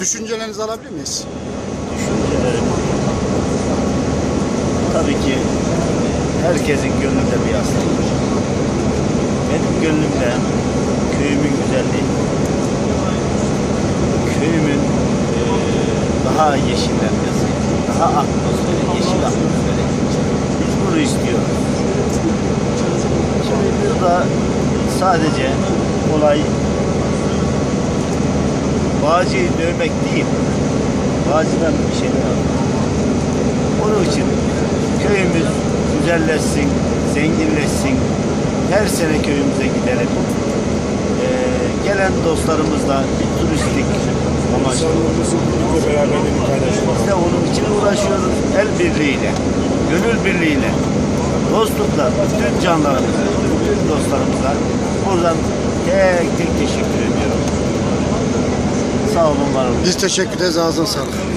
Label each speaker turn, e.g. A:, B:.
A: Düşüncelerinizi alabilir miyiz?
B: düşüncelerim. Tabii ki herkesin gönlünde bir hastalık. Benim gönlümde köyümün güzelliği, köyümün eee, daha yeşillenmesi, daha atmosferi, yeşil atmosferi. Biz bunu istiyoruz. Şimdi burada sadece olay Bağcıyı dövmek değil. Bağcıdan bir şey yok. Onun için köyümüz güzelleşsin, zenginleşsin. Her sene köyümüze gidelim. Ee, gelen dostlarımızla bir turistik amaçlı.
C: Bizle beraberliğini paylaşmak.
B: Biz de onun için uğraşıyoruz. El birliğiyle, gönül birliğiyle, dostlukla, bütün canlarımıza, bütün dostlarımıza buradan tek tek teşekkür ediyorum. Olun, var olun.
A: Biz teşekkür ederiz. Ağzına sağlık.